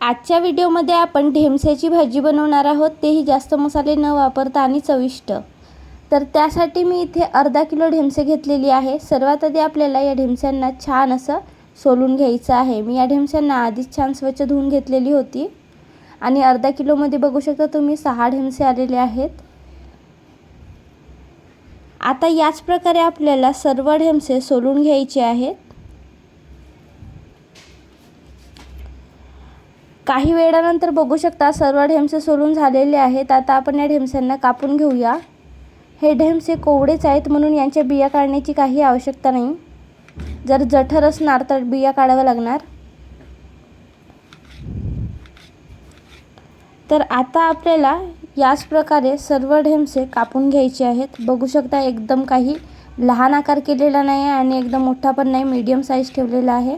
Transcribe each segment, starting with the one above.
आजच्या व्हिडिओमध्ये आपण ढेमस्याची भाजी बनवणार आहोत. तेही जास्त मसाले न वापरता आणि चविष्ट. तर त्यासाठी मी इथे अर्धा किलो ढेमसे घेतलेली आहे. सर्वात आधी आपल्याला या ढेमस्यांना छान असं सोलून घ्यायचं आहे. मी या ढेमस्यांना आधीच छान स्वच्छ धुवून घेतलेली होती. आणि अर्धा किलोमध्ये बघू शकता तुम्ही सहा ढेमसे आलेले आहेत. आता याच प्रकारे आपल्याला सर्व ढेमसे सोलून घ्यायचे आहेत. काही वेळानंतर बघू शकता सर्व ढेमसे सोलून झालेले आहेत. आता आपण या ढेमस्यांना कापून घेऊया. हे ढेमसे कोवडेच आहेत म्हणून यांच्या बिया काढण्याची काही आवश्यकता नाही. जर जठर असणार तर बिया काढाव्या लागणार. तर आता आपल्याला याच प्रकारे सर्व ढेमसे कापून घ्यायचे आहेत. बघू शकता एकदम काही लहान आकार केलेला नाही आहे आणि एकदम मोठा पण नाही मीडियम साईज ठेवलेला आहे.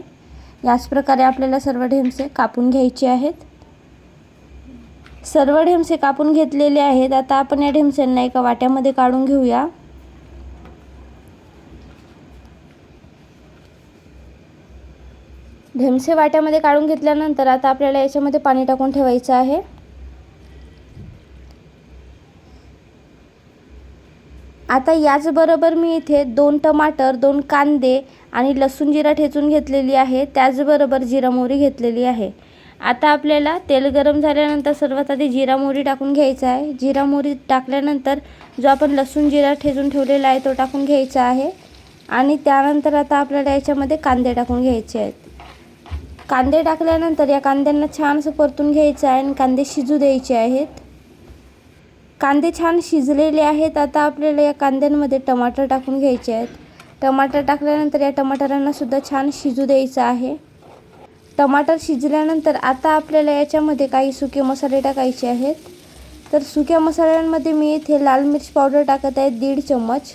याच प्रकारे आपल्याला सर्व ढेमसे कापून घ्यायचे आहेत. सर्व ढेमसे कापून घेतलेले आहेत. आता आपण या ढेमस्यांना एका वाट्यामध्ये काढून घेऊया. ढेमसे वाट्यामध्ये काढून घेतल्यानंतर आता आपल्याला याच्यामध्ये पाणी टाकून ठेवायचं आहे. आता याचबरोबर मी इथे दोन टमाटर दोन कांदे आणि लसूण जिरा ठेचून घेतलेली आहे. त्याचबरोबर जिरा मोहरी घेतलेली आहे. आता आपल्याला तेल गरम झाल्यानंतर सर्वात आधी जिरा मोहरी टाकून घ्यायचा आहे. जिरा मोहरी टाकल्यानंतर जो आपण लसूण जिरा ठेचून ठेवलेला आहे तो टाकून घ्यायचा आहे. आणि त्यानंतर आता आपल्याला याच्यामध्ये कांदे टाकून घ्यायचे आहेत. कांदे टाकल्यानंतर या कांद्यांना छान असं परतून घ्यायचं आहे आणि कांदे शिजू द्यायचे आहेत. कांदे छान शिजलेले आहेत. आता आपल्याला या कांद्यांमध्ये टमाटर टाकून घ्यायचे आहेत. टमाटर टाकल्यानंतर या टमाटरांनासुद्धा छान शिजू द्यायचं आहे. टमाटर शिजल्यानंतर आता आपल्याला याच्यामध्ये काही सुके मसाले टाकायचे आहेत. तर सुक्या मसाल्यांमध्ये मी इथे लाल मिर्च पावडर टाकत आहे दीड चम्मच.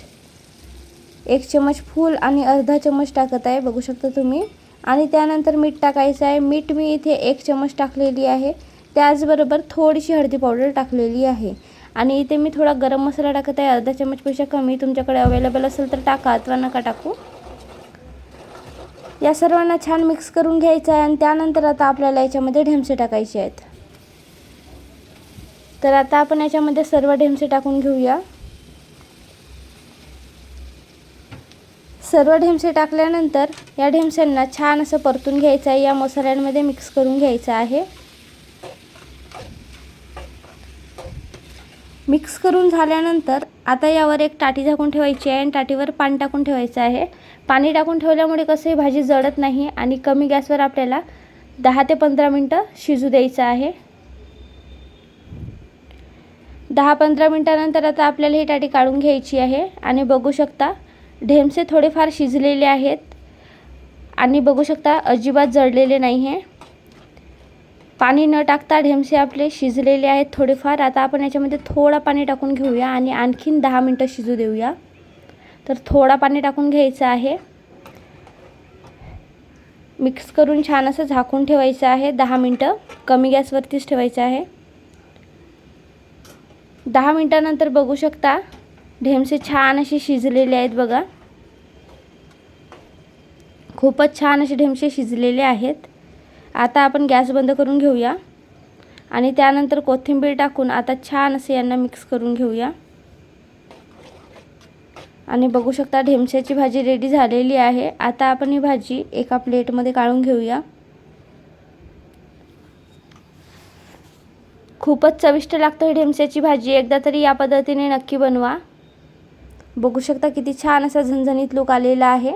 एक चम्मच फूल आणि अर्धा चम्मच टाकत आहे बघू शकता तुम्ही. आणि त्यानंतर मीठ टाकायचं आहे. मीठ मी इथे एक चम्मच टाकलेली आहे. त्याचबरोबर थोडीशी हळदी पावडर टाकलेली आहे. आणि इथे मी थोडा गरम मसाला टाकत आहे. अर्धा चमचपेक्षा कमी तुमच्याकडे अवेलेबल असेल तर टाका अथवा नका टाकू. या सर्वांना छान मिक्स करून घ्यायचं आहे आणि त्यानंतर आता आपल्याला याच्यामध्ये ढेमसे टाकायचे आहेत. तर आता आपण याच्यामध्ये सर्व ढेमसे टाकून घेऊया. सर्व ढेमसे टाकल्यानंतर या ढेमस्यांना छान असं परतून घ्यायचं आहे. या मसाल्यांमध्ये मिक्स करून घ्यायचं आहे. मिक्स करून झाल्यानंतर आता यावर एक टाटी झाकून ठेवायची आहे आणि टाटीवर पाणी टाकून ठेवायचं आहे. पाणी टाकून ठेवल्यामुळे कसं ही भाजी जळत नाही आणि कमी गॅसवर आपल्याला दहा ते पंधरा मिनटं शिजू द्यायचं आहे. दहा पंधरा मिनटानंतर आता आपल्याला ही टाटी काढून घ्यायची आहे आणि बघू शकता ढेमसे थोडेफार शिजलेले आहेत आणि बघू शकता अजिबात जळलेले नाही आहे पाणी न टाकता ढेमसे आपले शिजलेले आहेत थोडेफार. आता आपण याच्यामध्ये थोडा पाणी टाकून घेऊया आणि आणखीन दहा मिनटं शिजू देऊया. तर थोडा पाणी टाकून घ्यायचं आहे. मिक्स करून छान असं झाकून ठेवायचं आहे. दहा मिनटं. कमी गॅसवरतीच ठेवायचं आहे. दहा मिनटानंतर बघू शकता ढेमसे छान असे शिजलेले आहेत बघा. खूपच छान असे ढेमसे शिजलेले आहेत. आता आपण गॅस बंद करून घेऊया. आणि त्यानंतर कोथिंबीर टाकून आता छान असे यांना मिक्स करून घेऊया. आणि बघू शकता ढेमशाची भाजी रेडी झालेली आहे. आता आपण ही भाजी एका प्लेटमध्ये काढून घेऊया. खूपच चविष्ट लागतं ही ढेमशाची भाजी. एकदा तरी या पद्धतीने नक्की बनवा. बघू शकता किती छान असा झणझणीत लूक आलेला आहे.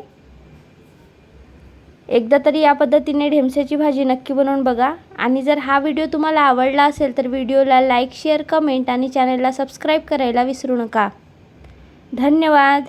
एकदा तरी या पद्धतीने ढेमस्याची भाजी नक्की बनवून बघा. आणि जर हा व्हिडिओ तुम्हाला आवडला असेल तर व्हिडिओला लाईक शेअर कमेंट आणि चॅनलला सबस्क्राईब करायला विसरू नका. धन्यवाद.